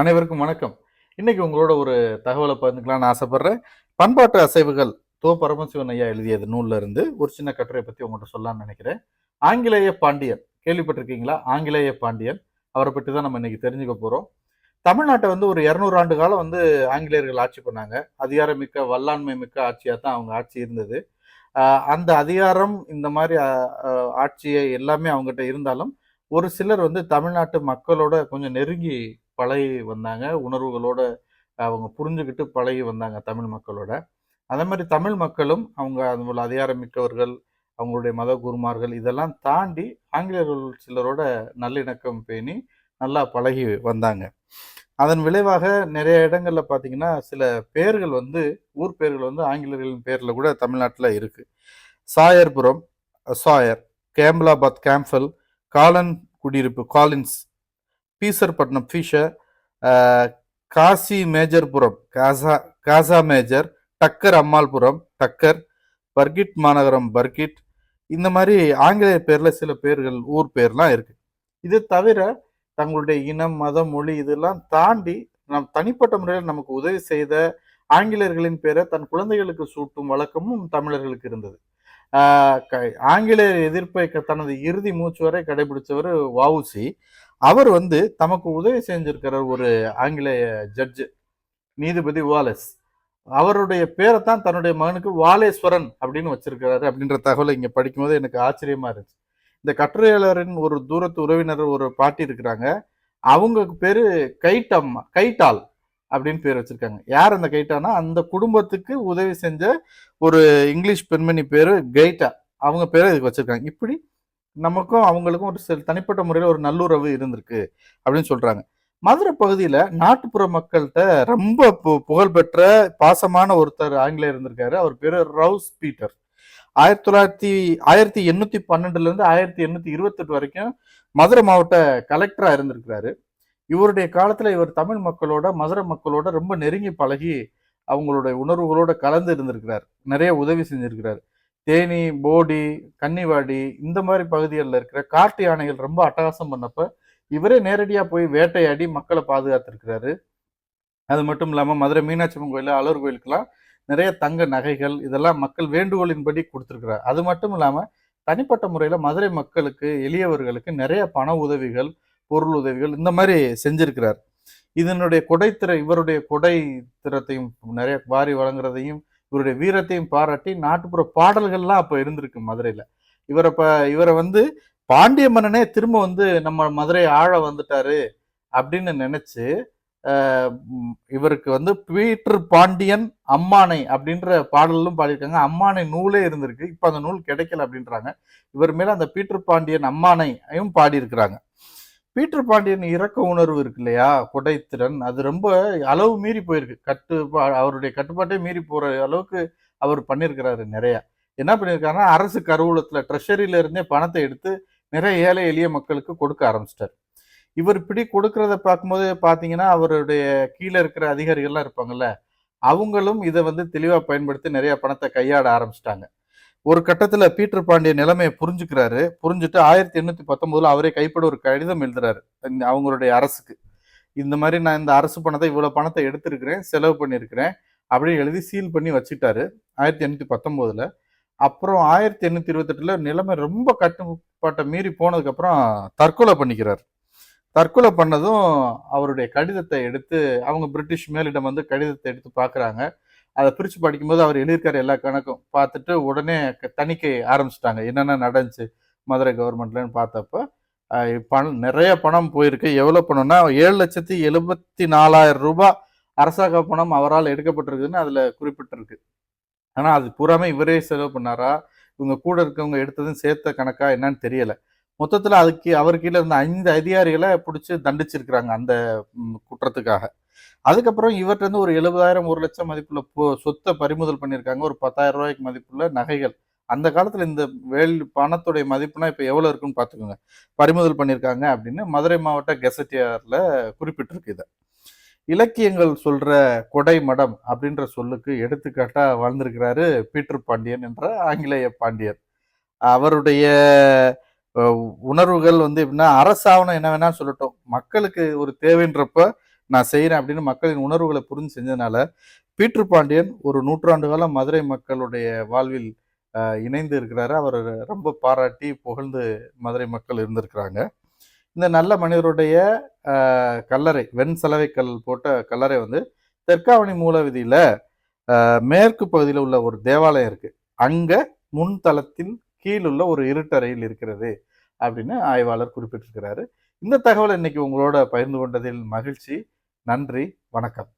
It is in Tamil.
அனைவருக்கும் வணக்கம். இன்னைக்கு உங்களோட ஒரு தகவலை பகிர்ந்துக்கலாம்னு ஆசைப்படுறேன். பண்பாட்டு அசைவுகள் தோ பரமசிவன் ஐயா எழுதியது நூல்ல இருந்து ஒரு சின்ன கட்டுரையை பற்றி உங்கள்கிட்ட சொல்லலாம்னு நினைக்கிறேன். ஆங்கிலேய பாண்டியன் கேள்விப்பட்டிருக்கீங்களா? ஆங்கிலேய பாண்டியன். அவரை பற்றி தான் நம்ம இன்னைக்கு தெரிஞ்சுக்க போகிறோம் தமிழ்நாட்டை வந்து ஒரு இரநூறு ஆண்டு காலம் வந்து ஆங்கிலேயர்கள் ஆட்சி பண்ணாங்க. அதிகாரமிக்க வல்லாண்மை மிக்க ஆட்சியாக தான் அவங்க ஆட்சி இருந்தது. அந்த அதிகாரம் இந்த மாதிரி ஆட்சியை எல்லாமே அவங்ககிட்ட இருந்தாலும் ஒரு சிலர் வந்து தமிழ்நாட்டு மக்களோட கொஞ்சம் நெருங்கி பழகி வந்தாங்க. உணர்வுகளோட அவங்க புரிஞ்சுக்கிட்டு பழகி வந்தாங்க தமிழ் மக்களோட. அதே மாதிரி தமிழ் மக்களும் அவங்க அது போல அதிகாரமிக்கவர்கள் அவங்களுடைய மத குருமார்கள் இதெல்லாம் தாண்டி ஆங்கிலேயர்கள் சிலரோட நல்லிணக்கம் பேணி நல்லா பழகி வந்தாங்க. அதன் விளைவாக நிறைய இடங்களில் பார்த்தீங்கன்னா சில பேர்கள் வந்து ஊர் பேர்கள் வந்து ஆங்கிலேயர்களின் பேரில் கூட தமிழ்நாட்டில் இருக்குது சாயர்புரம் சாயர் கேம்பலாபாத் கேம்பல் காலன் குடியிருப்பு காலின்ஸ் பீசர்பட்டினம் ஃபிஷர் காசி மேஜர்புரம் காசா காசா Major Tucker Ammalpuram Tucker Burkitt மாநகரம் பர்கிட். இந்த மாதிரி ஆங்கிலேய பேரில் சில பேர்கள் ஊர் பேர்லாம் இருக்குது இது தவிர தங்களுடைய இனம் மதம் மொழி இதெல்லாம் தாண்டி நம் தனிப்பட்ட முறையில் நமக்கு உதவி செய்த ஆங்கிலேயர்களின் பேரை தன் குழந்தைகளுக்கு சூட்டும் வழக்கமும் தமிழர்களுக்கு இருந்தது. க- ஆங்கிலேயர் எதிர்ப்பை க- தனது இறுதி மூச்சு வரை கடைபிடிச்சவர் வவுசி அவர் வந்து தமக்கு உதவி செஞ்சிருக்கிற ஒரு ஆங்கிலேய ஜட்ஜு நீதிபதி வாலஸ். அவருடைய பேரை தான் தன்னுடைய மகனுக்கு வாலேஸ்வரன் அப்படின்னு வச்சிருக்கிறாரு அப்படின்ற தகவலை இங்கே படிக்கும்போது எனக்கு ஆச்சரியமா இருந்துச்சு. இந்த கட்டுரையாளரின் ஒரு தூரத்து உறவினர் ஒரு பாட்டி இருக்கிறாங்க. அவங்க பேரு கைட்டம்மா கைட்டால் அப்படின்னு பேர் வச்சிருக்காங்க. யார் அந்த கைட்டானா அந்த குடும்பத்துக்கு உதவி செஞ்ச ஒரு இங்கிலீஷ் பெண்மணி பேரு கைட்டா அவங்க பேரை இதுக்கு வச்சிருக்காங்க. இப்படி நமக்கும் அவங்களுக்கும் ஒரு சில தனிப்பட்ட முறையில் ஒரு நல்லுறவு இருந்திருக்கு அப்படின்னு சொல்றாங்க. மதுரை பகுதியில நாட்டுப்புற மக்கள்கிட்ட ரொம்ப பு- புகழ்பெற்ற பாசமான ஒருத்தர் ஆங்கிலேயர் இருந்திருக்காரு. அவர் பேரு ரவுஸ் பீட்டர். ஆயிரத்தி தொள்ளாயிரத்தி ஆயிரத்தி எண்ணூத்தி பன்னெண்டுல இருந்து ஆயிரத்தி எண்ணூத்தி இருபத்தெட்டு வரைக்கும் மதுரை மாவட்ட கலெக்டரா இருந்திருக்கிறாரு. இவருடைய காலத்துல இவர் தமிழ் மக்களோட மதுரை மக்களோட ரொம்ப நெருங்கி பழகி அவங்களுடைய உணர்வுகளோட கலந்து இருந்திருக்கிறார். நிறைய உதவி செஞ்சிருக்கிறார். தேனி போடி கன்னிவாடி இந்த மாதிரி பகுதிகளில் இருக்கிற காட்டு யானைகள் ரொம்ப அட்டகாசம் பண்ணப்ப இவரே நேரடியாக போய் வேட்டையாடி மக்களை பாதுகாத்திருக்கிறாரு. அது மட்டும் இல்லாமல் மதுரை மீனாட்சி அம்மன் கோயில் அலர் கோயிலுக்கெல்லாம் நிறைய தங்க நகைகள் இதெல்லாம் மக்கள் வேண்டுகோளின்படி கொடுத்துருக்குறாரு. அது மட்டும் இல்லாமல் தனிப்பட்ட முறையில் மதுரை மக்களுக்கு எளியவர்களுக்கு நிறைய பண உதவிகள் பொருள் உதவிகள் இந்த மாதிரி செஞ்சிருக்கிறார். இதனுடைய கொடைத்திற இவருடைய கொடை திறத்தையும் நிறைய வாரி வழங்குறதையும் இவருடைய வீரத்தையும் பாராட்டி நாட்டுப்புற பாடல்கள்லாம் அப்போ இருந்திருக்கு மதுரையில். இவரை ப இவரை வந்து பாண்டிய மன்னனே திரும்ப வந்து நம்ம மதுரை ஆழ வந்துட்டாரு அப்படின்னு நினைச்சு இவருக்கு வந்து பீட்டர் பாண்டியன் அம்மானை அப்படின்ற பாடலும் பாடியிருக்காங்க. அம்மானை நூலே இருந்திருக்கு. இப்போ அந்த நூல் கிடைக்கல அப்படின்றாங்க. இவர் மேல அந்த பீட்டர் பாண்டியன் அம்மானையும் பாடியிருக்கிறாங்க. பீட்டர் பாண்டியன் இறக்க உணர்வு இருக்கு இல்லையா? கொடைத்திறன் அது ரொம்ப அளவு மீறி போயிருக்கு. கட்டுப்பா அவருடைய கட்டுப்பாட்டே மீறி போற அளவுக்கு அவர் பண்ணியிருக்கிறாரு நிறையா. என்ன பண்ணியிருக்காருன்னா அரசு கருவூலத்தில் ட்ரெஷரியில இருந்தே பணத்தை எடுத்து நிறைய ஏழை எளிய மக்களுக்கு கொடுக்க ஆரம்பிச்சிட்டார். இவர் இப்படி கொடுக்கறத பார்க்கும்போது பார்த்தீங்கன்னா அவருடைய கீழே இருக்கிற அதிகாரிகள்லாம் இருப்பாங்கல்ல அவங்களும் இதை வந்து தெளிவாக பயன்படுத்தி நிறைய பணத்தை கையாட ஆரம்பிச்சிட்டாங்க. ஒரு கட்டத்துல பீட்டர் பாண்டிய நிலைமையை புரிஞ்சுக்கிறாரு. புரிஞ்சுட்டு ஆயிரத்தி எண்ணூத்தி பத்தொன்பதுல அவரே கைப்பட ஒரு கடிதம் எழுதுறாரு. அவங்களுடைய அரசுக்கு. இந்த மாதிரி நான் இந்த அரசு பணத்தை இவ்வளவு பணத்தை எடுத்திருக்கிறேன் செலவு பண்ணியிருக்கிறேன் அப்படின்னு எழுதி சீல் பண்ணி வச்சுட்டாரு ஆயிரத்தி எண்ணூத்தி பத்தொன்பதுல. அப்புறம் ஆயிரத்தி எண்ணூத்தி இருபத்தெட்டுல நிலைமை ரொம்ப கட்டுப்பாட்டை மீறி போனதுக்கு அப்புறம் தற்கொலை பண்ணிக்கிறார். தற்கொலை பண்ணதும் அவருடைய கடிதத்தை எடுத்து அவங்க பிரிட்டிஷ் மேலிடம் வந்து கடிதத்தை எடுத்து பார்க்குறாங்க. அதை பிரித்து படிக்கும்போது அவர் எழுதியிருக்காரு எல்லா கணக்கும். பார்த்துட்டு உடனே க- தணிக்கை ஆரம்பிச்சிட்டாங்க. என்னென்ன நடந்துச்சு மதுரை கவர்மெண்ட்லன்னு பார்த்தப்ப பணம் நிறைய பணம் போயிருக்கு. எவ்வளோ பணம்னா ஏழு லட்சத்தி எழுபத்தி நாலாயிரம் ரூபாய் அரசாங்க பணம் அவரால் எடுக்கப்பட்டிருக்குன்னு அதில் குறிப்பிட்டிருக்கு. ஆனால் அது பூராமே இவரே செலவு பண்ணாரா? இவங்க கூட இருக்கவங்க எடுத்ததும் சேர்த்த கணக்கா என்னன்னு தெரியலை. மொத்தத்தில் அதுக்கு அவர் கீழே இருந்த ஐந்து அதிகாரிகளை பிடிச்சி தண்டிச்சிருக்கிறாங்க அந்த குற்றத்துக்காக. அதுக்கப்புறம் இவர்கிட்ட இருந்து ஒரு எழுபதாயிரம் ஒரு லட்சம் மதிப்புள்ள சொத்தை பறிமுதல் பண்ணியிருக்காங்க. ஒரு பத்தாயிரம் ரூபாய்க்கு மதிப்புள்ள நகைகள். அந்த காலத்துல இந்த வேல் பணத்துடைய மதிப்புனா இப்போ எவ்வளவு இருக்குன்னு பார்த்துக்கோங்க பறிமுதல் பண்ணியிருக்காங்க அப்படின்னு மதுரை மாவட்ட கெசட்டியாரில் குறிப்பிட்டிருக்கு இதை. இலக்கியங்கள் சொல்ற கொடை மடம் அப்படின்ற சொல்லுக்கு எடுத்துக்காட்டா வாழ்ந்திருக்கிறாரு பீட்டர் பாண்டியன் என்ற ஆங்கிலேய பாண்டியர். அவருடைய உணர்வுகள் வந்து எப்படின்னா அரசாவணம் என்ன வேணா சொல்லட்டும். மக்களுக்கு ஒரு தேவைன்றப்ப நான் செய்கிறேன் அப்படின்னு மக்களின் உணர்வுகளை புரிஞ்சு செஞ்சதுனால பீட்ரு பாண்டியன் ஒரு நூற்றாண்டு காலம் மதுரை மக்களுடைய வாழ்வில் இணைந்து இருக்கிறாரு. அவர் ரொம்ப பாராட்டி புகழ்ந்து மதுரை மக்கள் இருந்திருக்கிறாங்க. இந்த நல்ல மனிதருடைய கல்லறை வெண் சலவை கல் போட்ட கல்லறை வந்து தெற்காவணி மூலவிதியில் மேற்கு பகுதியில் உள்ள ஒரு தேவாலயம் இருக்குது அங்கே முன்தளத்தின் கீழுள்ள ஒரு இருட்டறையில் இருக்கிறது அப்படின்னு ஆய்வாளர் குறிப்பிட்டிருக்கிறாரு. இந்த தகவலை இன்னைக்கு உங்களோட பகிர்ந்து கொண்டதில் மகிழ்ச்சி. நன்றி வணக்கம்.